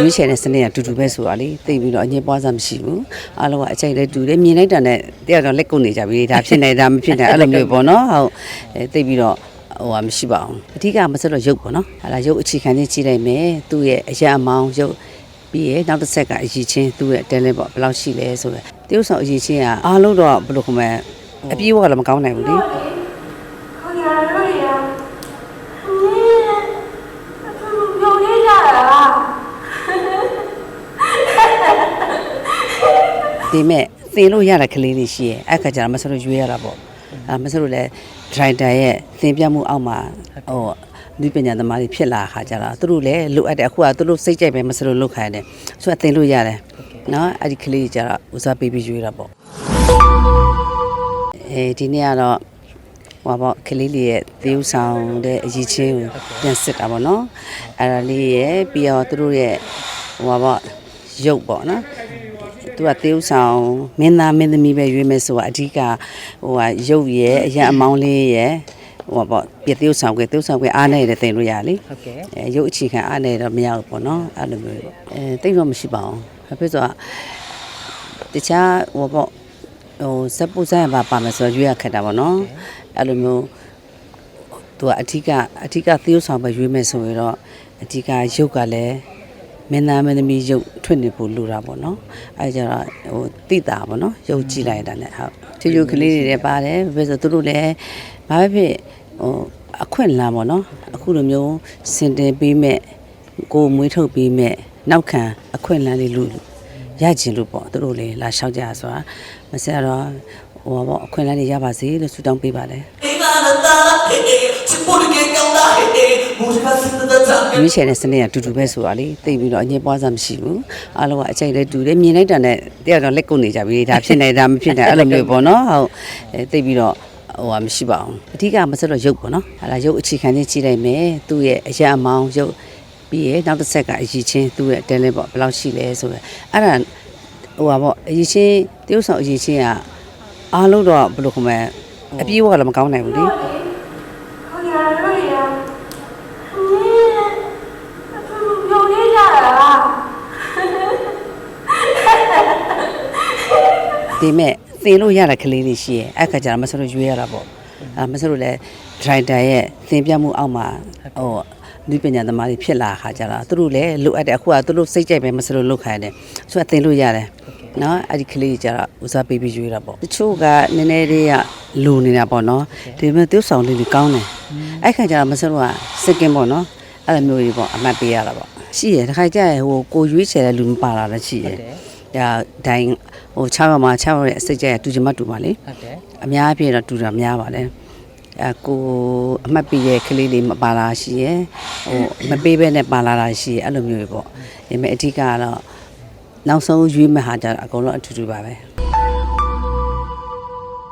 ရွေးချယ်တဲ့စနစ်ကအတူတူပဲဆိုတာလေသိပြီးတော့အငြင်းပွားစားမရှိဘူးအားလုံးကအကြိုက်လည်းတူတယ်မြင်လိုက်တာနဲ့တရားတော့လက်ကုပ်နေကြပြီဒါဖြစ်နေတာမဖြစ်နေတာအဲ့လိုမျိုးပေါ့နော်ဟုတ်အဲသိပြီးတော့ဟိုဟာမရှိပါဘူးအဓိကမဆက်တော့ရုပ်ပေါ့နော်ဟာလာရုပ်အခြေခံချင်းကြည့်လိုက်မယ်သူ့ရဲ့အရာအမောင်းရုပ်ပြီးရနောက်တစ်ဆက်ကအရေးချင်းသူ့ရဲ့တဲလဲပေါ့ဘယ်လောက်ရှိလဲဆိုတော့တရုပ်ဆောင်အရေးချင်းကအားလုံးတော့ဘယ်လိုခေါ်မလဲအပြေးကတော့မကောင်းနိုင်ဘူးလေ ဒီမဲ့သင်လို့ရတဲ့ကလေးလေးရှိရဲ့အဲ့ခါကျတော့မဆလို့ရွေးရတာပေါ့အဲမဆလို့လဲဒရိုက်တာရဲ့သင်ပြမှုအောက်မှာဟိုဒီပညာသမားတွေဖြစ်လာခါကျတော့သူတို့လည်းလိုအပ်တယ်အခုကသူတို့စိတ်ကြိုက်ပဲမဆလို့လုပ်ခိုင်းတယ်ဆိုတော့သင်လို့ရတယ်နော်အဲ့ဒီကလေးကြီးကျတော့ဦးစားပေးပြီးရွေးတာပေါ့အဲဒီနေ့ကတော့ဟောပေါ့ကလေးလေးရဲ့သေဥဆောင်တဲ့အရေးချင်းကိုပြန်စစ်တာပေါ့နော်အဲ့ဒါလေးရဲ့ပြီးတော့သူတို့ရဲ့ဟောပေါ့ရုပ်ပေါ့နော် သူကသေဥဆောင်မင်းသားမင်းသမီးပဲရွေးမယ်ဆိုတာအဓိကဟိုဟာရုပ်ရဲ့အရန်အမောင်းလေးရဲ့ဟိုပေါ့ပြသေဥဆောင်ကသေဥဆောင်ကအားနဲ့တယ်တင်လို့ရလေဟုတ်ကဲ့အဲရုပ်အခြေခံအားနဲ့တော့မရဘူးပေါ့နော်အဲ့လိုမျိုးပေါ့အဲတိတ်တော့မရှိပါဘူးဘာဖြစ်ဆိုတော့တခြားဟိုပေါ့ဟိုစပ်ပူဆိုင်ပါပါမယ်ဆိုတော့ရွေးရခက်တာပေါ့နော်အဲ့လိုမျိုးသူကအဓိကအဓိကသေဥဆောင်ပဲရွေးမယ်ဆိုရင်တော့အဓိကရုပ်ကလည်း မင်းသားမင်းသမီးရုပ်ထွင့်နေဖို့လိုတာပေါ့နော်အဲကြတော့ဟိုတိတာပေါ့နော်ရုပ်ကြည့်လိုက်တာနဲ့ဟုတ်ချူချူကလေးတွေလည်းပါတယ်ဘယ်ဆိုသူတို့လည်းဘာပဲဖြစ်ဟိုအခွင့်အလမ်းပေါ့နော်အခုလိုမျိုးစင်တင်ပေးမဲ့ကိုယ်မွေးထုတ်ပေးမဲ့နောက်ခံအခွင့်အလမ်းလေးလို့ရကျင်လို့ပေါ့သူတို့လည်းလာလျှောက်ကြဆိုတာမစက်တော့ဟိုပါပေါ့အခွင့်အလမ်းတွေရပါစေလို့ဆုတောင်းပေးပါတယ် ရွေးချယ်တဲ့စနစ်ကအတူတူပဲဆိုတာလေသိပြီးတော့အငြင်းပွားစားမရှိဘူးအားလုံးကအကြိုက်လည်းတူတယ်မြင်လိုက်တာနဲ့တရားတော့လက်ကုပ်နေကြပြီဒါဖြစ်နေတာမဖြစ်နေတာအဲ့လိုမျိုးပေါ့နော်ဟုတ်အဲသိပြီးတော့ဟိုဟာမရှိပါဘူးအဓိကမဆက်တော့ရုပ်ပေါ့နော်ဟာလာရုပ်အခြေခံချင်းကြည့်လိုက်မယ်သူ့ရဲ့အရာအမောင်းရုပ်ပြီးရနောက်တစ်ဆက်ကအရေးချင်းသူ့ရဲ့တဲလဲပေါ့ဘယ်လောက်ရှိလဲဆိုတော့အဲ့ဒါဟိုဟာပေါ့အရေးချင်းတရုပ်ဆောင်အရေးချင်းကအားလုံးတော့ဘယ်လိုခေါ်မလဲအပြေးကတော့မကောင်းနိုင်ဘူးလေ ဒီမဲ့သင်လို့ရတဲ့ကလေးလေးရှိရဲ့အဲ့ခါကျတော့မဆလို့ရွေးရတာပေါ့အဲမဆလို့လဲဒရိုက်တာရဲ့သင်ပြမှုအောက်မှာဟိုဒီပညာသမားတွေဖြစ်လာခါကျတော့သူတို့လည်းလိုအပ်တယ်အခုကသူတို့စိတ်ကြိုက်ပဲမဆလို့လုပ်ခိုင်းတယ်ဆိုတော့သင်လို့ရတယ်နော်အဲ့ဒီကလေးကြီးကျတော့ဦးစားပေးပြီးရွေးတာပေါ့တချို့ကနည်းနည်းလေးကလူနေတာပေါ့နော်ဒီမဲ့သူဆောင်လေးတွေကောင်းတယ်အဲ့ခါကျတော့မဆလို့ကစကင်ပေါ့နော်အဲ့လိုမျိုးကြီးပေါ့အမှတ်ပေးရတာပေါ့ရှိရတခါကျရင်ဟိုကိုရွေးချယ်တဲ့လူမပါလာလည်းရှိရဟုတ်တယ် ဒါဒိုင်းဟို6ပါးမှာ6ပါးရဲ့အစိတ်ကြဲတူချင်မှတူပါလေဟုတ်တယ်အများအပြည့်တော့တူတာများပါတယ်အဲကိုအမှတ်ပြရဲ့ကလေးလေးမပါလာရှိရဲ့ဟိုမပေးဘဲနဲ့ပါလာတာရှိရဲ့အဲ့လိုမျိုးပဲပေါ့ဒါပေမဲ့အဓိကကတော့နောက်ဆုံးရွေးမဲ့ဟာကြတော့အကုန်လုံးအတူတူပါပဲ